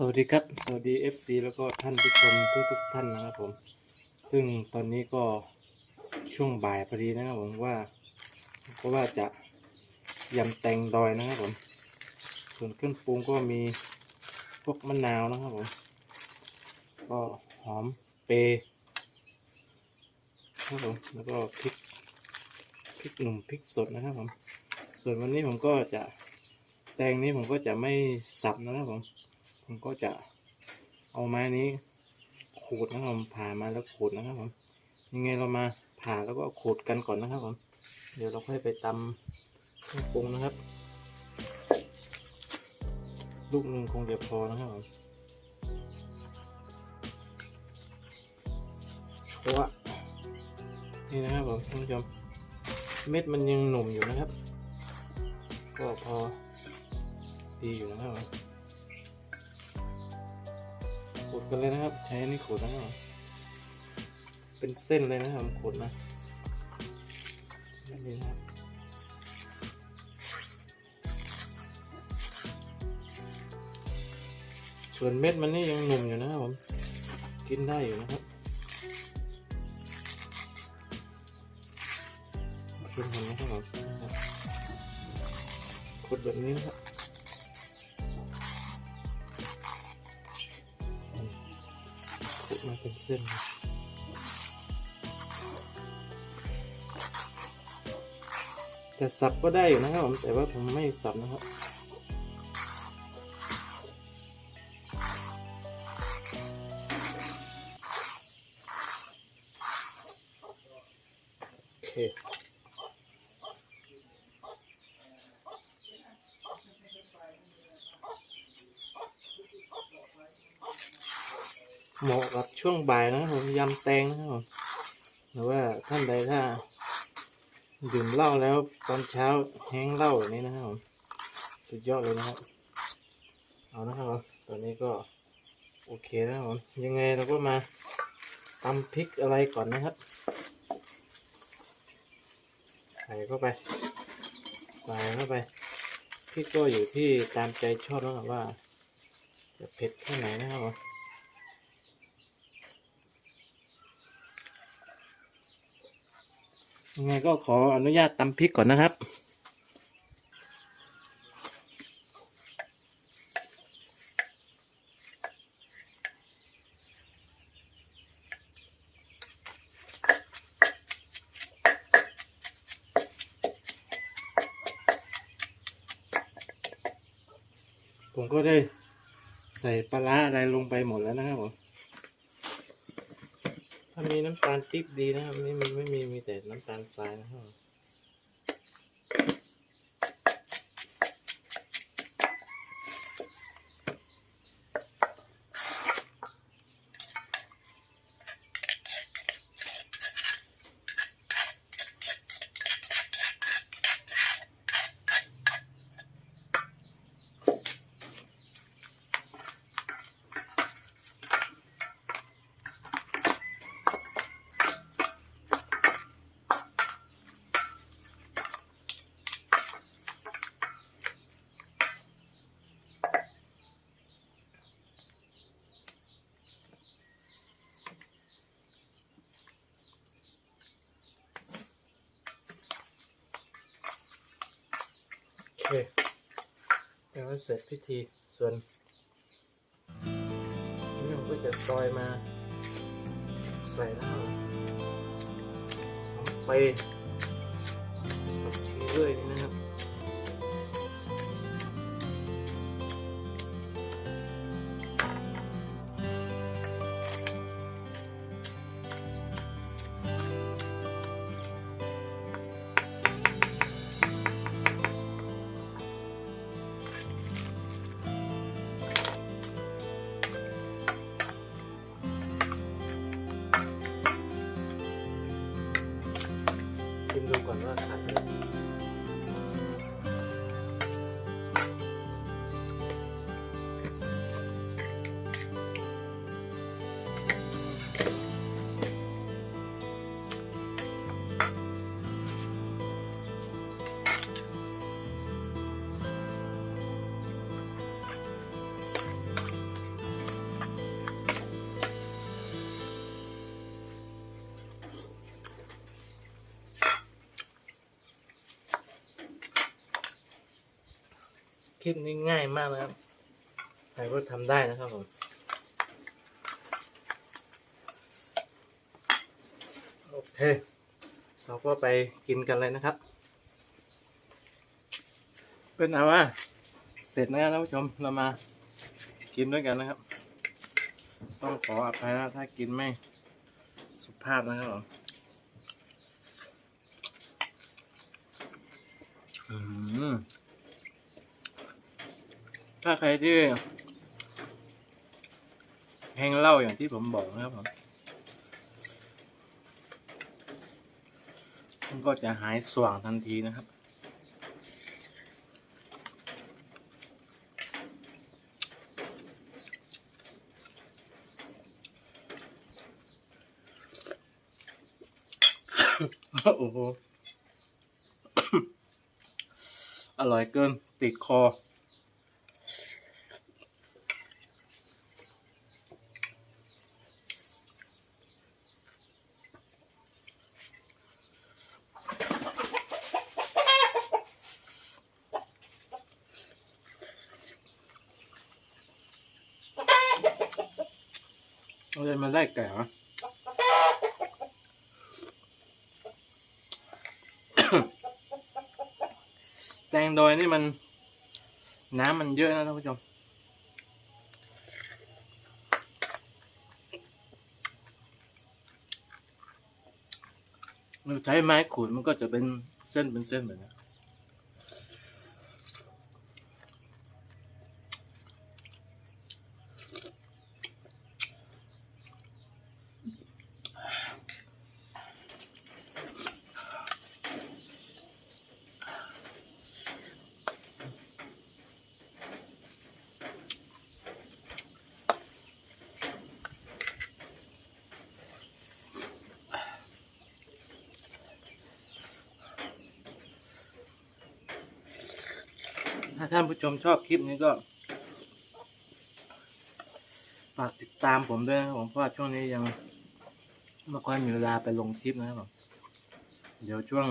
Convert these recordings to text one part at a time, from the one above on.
สวัสดีครับ สวัสดี FC แล้วก็ท่านผู้ชมทุกทุกๆท่านนะครับผม ซึ่งตอนนี้ก็ช่วงบ่ายพอดีนะครับผมว่าก็ว่าจะยำแตงดอยนะครับผม ส่วนเครื่องปรุงก็มีพวกมะนาวนะครับผม ก็หอมเปรย์นะครับผมแล้วก็พริกพริกหนุ่มพริกสดนะครับผม ส่วนวันนี้ผมก็จะแตงนี้ผมก็จะไม่สับนะครับผม ผมก็จะเอาไม้นี้ขูดนะครับผมผ่ามาแล้วขูดนะครับผมยังไงเรามาผ่าแล้วก็ขูดกันก่อนนะครับผมเดี๋ยวเราค่อยไปตำเครื่องปรุงนะครับ ลูกหนึ่งคงจะพอนะครับผมชัวนี่นะครับผมท่านผู้ชมเม็ดมันยังหนุ่มอยู่นะครับ ก็พอดีอยู่นะครับผม ดกันเลยนะครับ ใช้นี่ขูดนะครับเป็นเส้นเลยนะครับขูดนะนี่นะครับส่วนเม็ดมันนี่ยังหนุ่มอยู่นะครับผมกินได้อยู่นะครับกินเห็นไหมครับผมนะครับขูดแบบนี้นะครับ เป็นเส้นจะแต่สับก็ได้อยู่นะครับผมแต่ว่าผมไม่สับนะครับ เหมาะกับช่วงบ่ายนะครับผมยำแตงนะครับผมหรือว่าท่านใดถ้าดื่มเหล้าแล้วตอนเช้าแห้งเหล้าอย่างนี้นะครับผมสุดยอดเลยนะครับ เอานะครับผมตอนนี้ก็โอเคนะครับผมยังไงเราก็มาตำพริกอะไรก่อนนะครับใส่เข้าไปใส่เข้าไปพริกก็อยู่ที่ตามใจชอบนะครับว่าจะเผ็ดแค่ไหนนะครับผม ยังไงก็ขออนุญาตตำพริกก่อนนะครับ ผมก็ได้ใส่ปลาร้าอะไรลงไปหมดแล้วนะครับผม ถ้ามีน้ำตาลติ๊บดีนะครับนี่มันไม่มีมีแต่น้ำตาลทรายนะครับ เคแล้วเสร็จพิธีส่วนนี่ผมก็จะซอยมา ใส่แล้วไปผักชีด้วยนี่นะครับ ลิปนี้ง่ายมากนะครับใครก็ทำได้นะครับผมโอเคเราก็ไปกินกันเลยนะครับ เป็นเอาว่าเสร็จแล้วท่านผู้ชมเรามากินด้วยกันนะครับ ต้องขออภัยนะถ้ากินไม่สุภาพนะครับผมอืม ถ้าใครที่แห้งเหล้าอย่างที่ผมบอกนะครับผมมันก็จะหายสว่างทันทีนะครับ โอ้โห อร่อยเกิน ติดคอ อาเลยมาได้ไก่เหรอแตงโดยนี่มัน น้ำมันเยอะนะท่านผู้ชมเราใช้ไม้ขูดมันก็จะเป็นเส้นเป็นเส้นแบบนี้ ถ้าท่านผู้ชมชอบคลิปนี้ก็ฝากติดตามผมด้วยนะครับผมเพราะว่าช่วงนี้ยังไม่ค่อยมีเวลาไปลงคลิปนะครับผมเดี๋ยวช่วง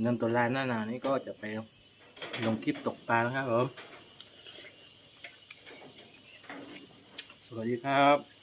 เดือนตุลาหน้าหนาวนี้ก็จะไปลงคลิปตกปลานะครับผมสวัสดีครับ